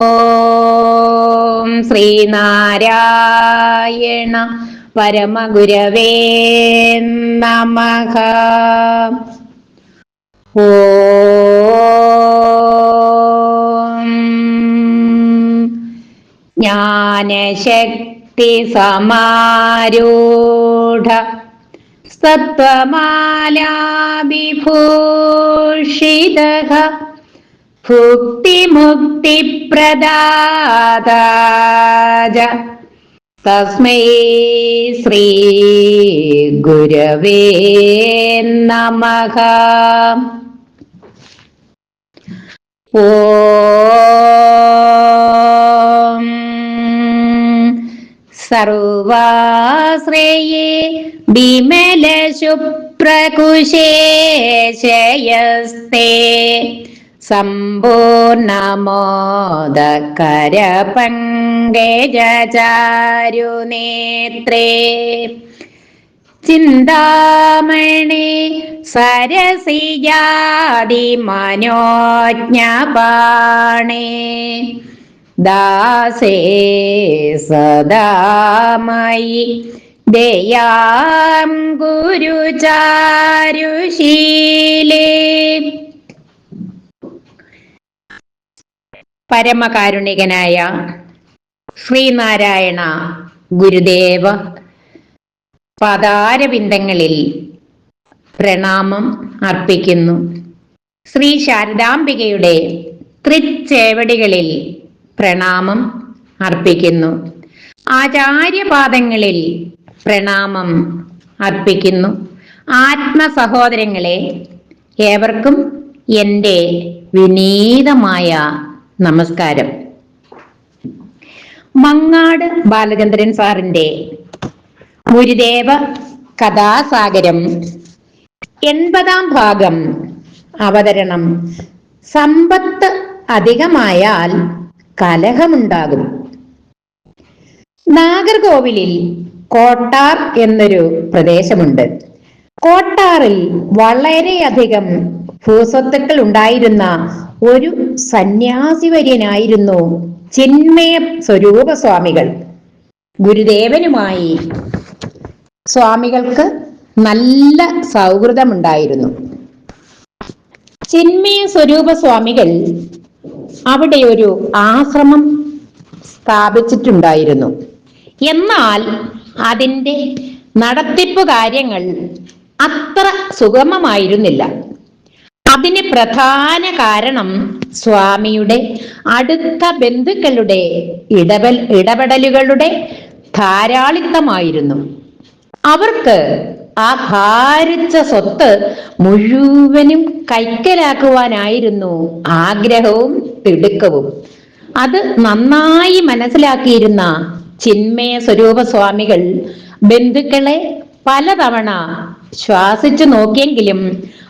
ഓം ശ്രീനാരായണ പരമഗുരവേ നമ. ഓം ജ്ഞാനശക്തി സമാരൂഢ സത്വമാലാവിഭൂഷിതഃ ഭുക്തിമുക്തിപ്രദാത തസ്മൈ ശ്രീ ഗുരവേ നമഃ. ഓം സർവാശ്രയേ വിമല ശുപ്രകുശേ ശയസ്തേ സമ്പൂർണമോദകരപങ്കജചാരുനേത്രേ ചിന്താമണി സരസിജാതി മനോജ്ഞപാണേ. ദാസേ സദാമയി ദയാം ഗുരുചാരുശീലേ. പരമകാരുണികനായ ശ്രീനാരായണ ഗുരുദേവ. പദാരവിന്ദങ്ങളിൽ പ്രണാമം അർപ്പിക്കുന്നു. ശ്രീ ശാരദാംബികയുടെ തൃച്ചേവടികളിൽ പ്രണാമം അർപ്പിക്കുന്നു. ആചാര്യപാദങ്ങളിൽ പ്രണാമം അർപ്പിക്കുന്നു. ആത്മസഹോദരങ്ങളെ ഏവർക്കും എന്റെ വിനീതമായ നമസ്കാരം. മങ്ങാട് ബാലചന്ദ്രൻ സാറിന്റെ ഗുരുദേവ കഥാസാഗരം എൺപതാം ഭാഗം അവതരണം. സമ്പത്ത് അധികമായാൽ കലഹമുണ്ടാകും. നാഗർകോവിലിൽ കോട്ടാർ എന്നൊരു പ്രദേശമുണ്ട്. കോട്ടാറിൽ വളരെയധികം ഭൂസ്വത്തുക്കൾ ഉണ്ടായിരുന്ന ഒരു സന്യാസിവര്യനായിരുന്നു ചിന്മയ സ്വരൂപ സ്വാമികൾ ഗുരുദേവനുമായി സ്വാമികൾക്ക് നല്ല സൗഹൃദമുണ്ടായിരുന്നു. ചിന്മയ സ്വരൂപ സ്വാമികൾ അവിടെ ഒരു ആശ്രമം സ്ഥാപിച്ചിട്ടുണ്ടായിരുന്നു. എന്നാൽ അതിന്റെ നടത്തിപ്പ് കാര്യങ്ങൾ അത്ര സുഗമമായിരുന്നില്ല. അതിന് പ്രധാന കാരണം സ്വാമിയുടെ അടുത്ത ബന്ധുക്കളുടെ ഇടപെൽ ഇടപെടലുകളുടെ ധാരാളിത്തമായിരുന്നു. അവർക്ക് ആ ഭാരിച്ച സ്വത്ത് മുഴുവനും കൈക്കലാക്കുവാനായിരുന്നു ആഗ്രഹവും തിടുക്കവും. അത് നന്നായി മനസ്സിലാക്കിയിരുന്ന ചിന്മയ സ്വരൂപ സ്വാമികൾ ബന്ധുക്കളെ പലതവണ ശ്വാസിച്ചു നോക്കിയെങ്കിലും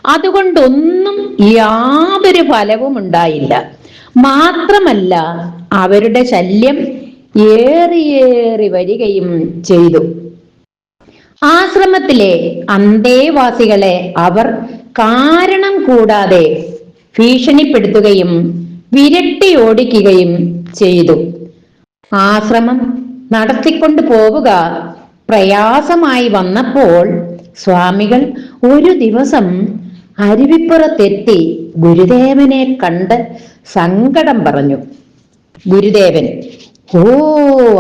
അതുകൊണ്ടൊന്നും യാതൊരു ഫലവും ഉണ്ടായില്ല. മാത്രമല്ല അവരുടെ ശല്യം ഏറിയേറി വരികയും ചെയ്തു. ആശ്രമത്തിലെ അന്തേവാസികളെ അവർ കാരണം കൂടാതെ ഭീഷണിപ്പെടുത്തുകയും വിരട്ടി ഓടിക്കുകയും ചെയ്തു. ആശ്രമം നടത്തിക്കൊണ്ടു പോവുക പ്രയാസമായി വന്നപ്പോൾ സ്വാമികൾ ഒരു ദിവസം അരുവിപ്പുറത്തെത്തി ഗുരുദേവനെ കണ്ട് സങ്കടം പറഞ്ഞു. ഗുരുദേവൻ ഓ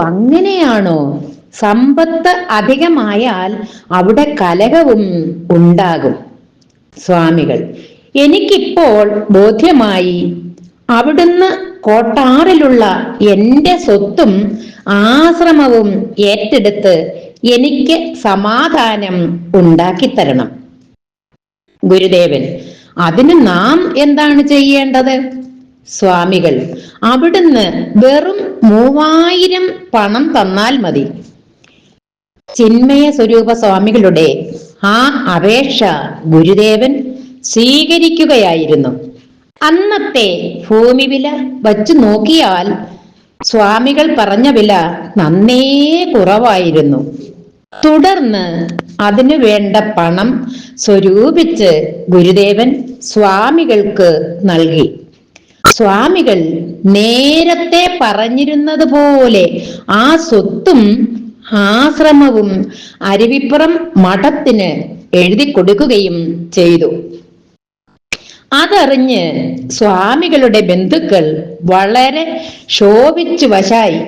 അങ്ങനെയാണോ? സമ്പത്ത് അധികമായാൽ അവിടെ കലഹവും ഉണ്ടാകും. സ്വാമികൾ എനിക്കിപ്പോൾ ബോധ്യമായി അവിടുന്ന് കോട്ടാറിലുള്ള എന്റെ സ്വത്തും ആശ്രമവും ഏറ്റെടുത്ത് എനിക്ക് സമാധാനം ഉണ്ടാക്കിത്തരണം. ഗുരുദേവൻ അതിന് നാം എന്താണ് ചെയ്യേണ്ടത്? സ്വാമികൾ അവിടുന്ന് വെറും മൂവായിരം പണം തന്നാൽ മതി. ചിന്മയ സ്വരൂപ സ്വാമികളുടെ ആ അപേക്ഷ ഗുരുദേവൻ സ്വീകരിക്കുകയായിരുന്നു. അന്നത്തെ ഭൂമി വില വച്ചു നോക്കിയാൽ സ്വാമികൾ പറഞ്ഞ വില നന്നേ കുറവായിരുന്നു. തുടർന്ന് അതിനു വേണ്ട പണം സ്വരൂപിച്ച് ഗുരുദേവൻ സ്വാമികൾക്ക് നൽകി. സ്വാമികൾ നേരത്തെ പറഞ്ഞിരുന്നത് പോലെ ആ സ്വത്തും ആശ്രമവും അരുവിപ്പുറം മഠത്തിന് എഴുതി കൊടുക്കുകയും ചെയ്തു. അതറിഞ്ഞ് സ്വാമികളുടെ ബന്ധുക്കൾ വളരെ ശോഭിച്ചു വശായി.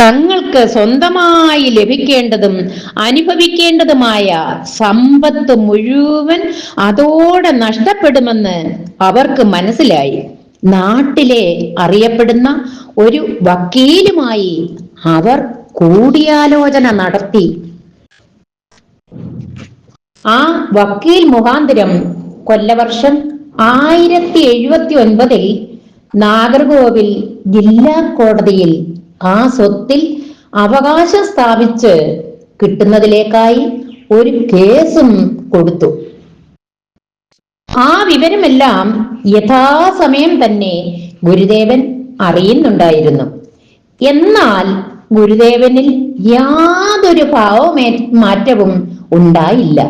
തങ്ങൾക്ക് സ്വന്തമായി ലഭിക്കേണ്ടതും അനുഭവിക്കേണ്ടതുമായ സമ്പത്ത് മുഴുവൻ അതോടെ നഷ്ടപ്പെടുമെന്ന് അവർക്ക് മനസ്സിലായി. നാട്ടിലെ അറിയപ്പെടുന്ന ഒരു വക്കീലുമായി അവർ കൂടിയാലോചന നടത്തി. ആ വക്കീൽ മുഖാന്തരം കൊല്ലവർഷം ആയിരത്തി എഴുപത്തി ഒൻപതിൽ നാഗർകോവിൽ ജില്ലാ കോടതിയിൽ ആ സ്വത്തിൽ അവകാശം സ്ഥാപിച്ച് കിട്ടുന്നതിലേക്കായി ഒരു കേസും കൊടുത്തു. ആ വിവരമെല്ലാം യഥാസമയം തന്നെ ഗുരുദേവൻ അറിയുന്നുണ്ടായിരുന്നു. എന്നാൽ ഗുരുദേവനിൽ യാതൊരു ഭാവമേ മാറ്റവും ഉണ്ടായില്ല.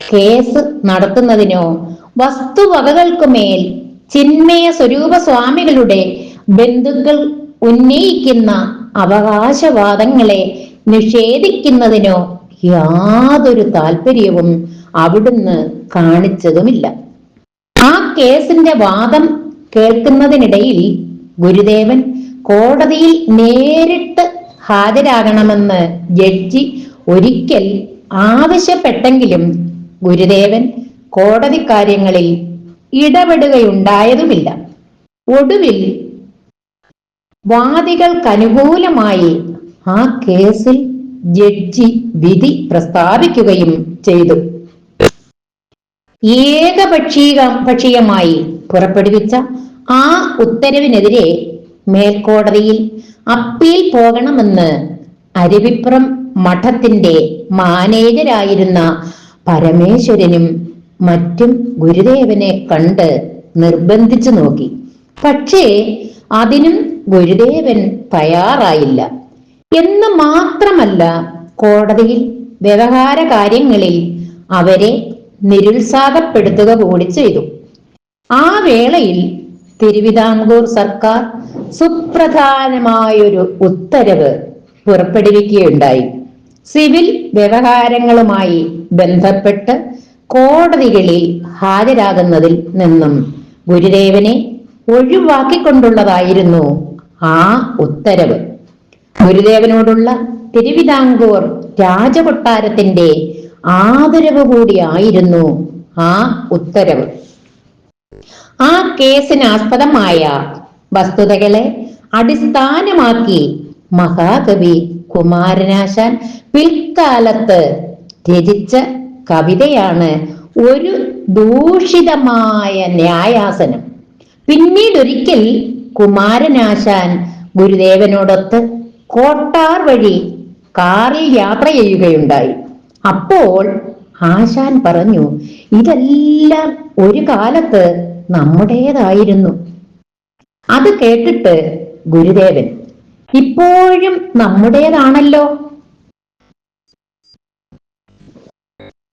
കേസ് നടത്തുന്നതിനോ വസ്തുവകകൾക്കുമേൽ ചിന്മയ സ്വരൂപ സ്വാമികളുടെ ബന്ധുക്കൾ ഉന്നയിക്കുന്ന അവകാശവാദങ്ങളെ നിഷേധിക്കുന്നതിനോ യാതൊരു താല്പര്യവും അവിടുന്ന് കാണിച്ചതുമില്ല. ആ കേസിന്റെ വാദം കേൾക്കുന്നതിനിടയിൽ ഗുരുദേവൻ കോടതിയിൽ നേരിട്ട് ഹാജരാകണമെന്ന് ജഡ്ജി ഒരിക്കൽ ആവശ്യപ്പെട്ടെങ്കിലും ഗുരുദേവൻ കോടതി കാര്യങ്ങളിൽ ഇടപെടുകയുണ്ടായതുമില്ല. ഒടുവിൽ വാദികൾക്കനുകൂലമായി ആ കേസിൽ ജഡ്ജി വിധി പ്രസ്താവിക്കുകയും ചെയ്തു. ഏകപക്ഷീക പക്ഷീയമായി പുറപ്പെടുവിച്ച ആ ഉത്തരവിനെതിരെ മേൽക്കോടതിയിൽ അപ്പീൽ പോകണമെന്ന് അരുവിപ്പുറം മഠത്തിന്റെ മാനേജരായിരുന്ന പരമേശ്വരനും മറ്റും ഗുരുദേവനെ കണ്ട് നിർബന്ധിച്ചു നോക്കി. പക്ഷേ അതിനും ഗുരുദേവൻ തയ്യാറായില്ല. എന്ന് മാത്രമല്ല കോടതിയിൽ വ്യവഹാര കാര്യങ്ങളിൽ അവരെ നിരുത്സാഹപ്പെടുത്തുക കൂടി ചെയ്തു. ആ വേളയിൽ തിരുവിതാംകൂർ സർക്കാർ സുപ്രധാനമായൊരു ഉത്തരവ് പുറപ്പെടുവിക്കുകയുണ്ടായി. സിവിൽ വ്യവഹാരങ്ങളുമായി ബന്ധപ്പെട്ട് കോടതികളിൽ ഹാജരാകുന്നതിൽ നിന്നും ഗുരുദേവനെ ഒഴിവാക്കിക്കൊണ്ടുള്ളതായിരുന്നു ആ ഉത്തരവ്. ഗുരുദേവനോടുള്ള തിരുവിതാംകൂർ രാജകൊട്ടാരത്തിന്റെ ആദരവ് കൂടിയായിരുന്നു ആ ഉത്തരവ്. ആ കേസിന് ആസ്പദമായ വസ്തുതകളെ അടിസ്ഥാനമാക്കി മഹാകവി കുമാരനാശാൻ പിൽക്കാലത്ത് രചിച്ച കവിതയാണ് ഒരു ദൂഷിതമായ ന്യായാസനം. പിന്നീടൊരിക്കൽ കുമാരനാശാൻ ഗുരുദേവനോടൊത്ത് കോട്ടാർ വഴി കാറിൽ യാത്ര ചെയ്യുകയുണ്ടായി. അപ്പോൾ ആശാൻ പറഞ്ഞു ഇതെല്ലാം ഒരു കാലത്ത് നമ്മുടേതായിരുന്നു. അത് കേട്ടിട്ട് ഗുരുദേവൻ ഇപ്പോഴും നമ്മുടേതാണല്ലോ?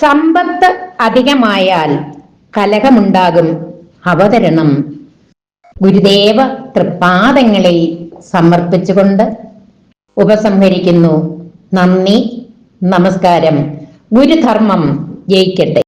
സമ്പത്ത് അധികമായാൽ കലഹമുണ്ടാകും. അവതരണം. ഗുരുദേവ തൃപ്പാദങ്ങളിൽ സമർപ്പിച്ചുകൊണ്ട് ഉപസംഹരിക്കുന്നു. നന്ദി. നമസ്കാരം. ഗുരുധർമ്മം ജയിക്കട്ടെ.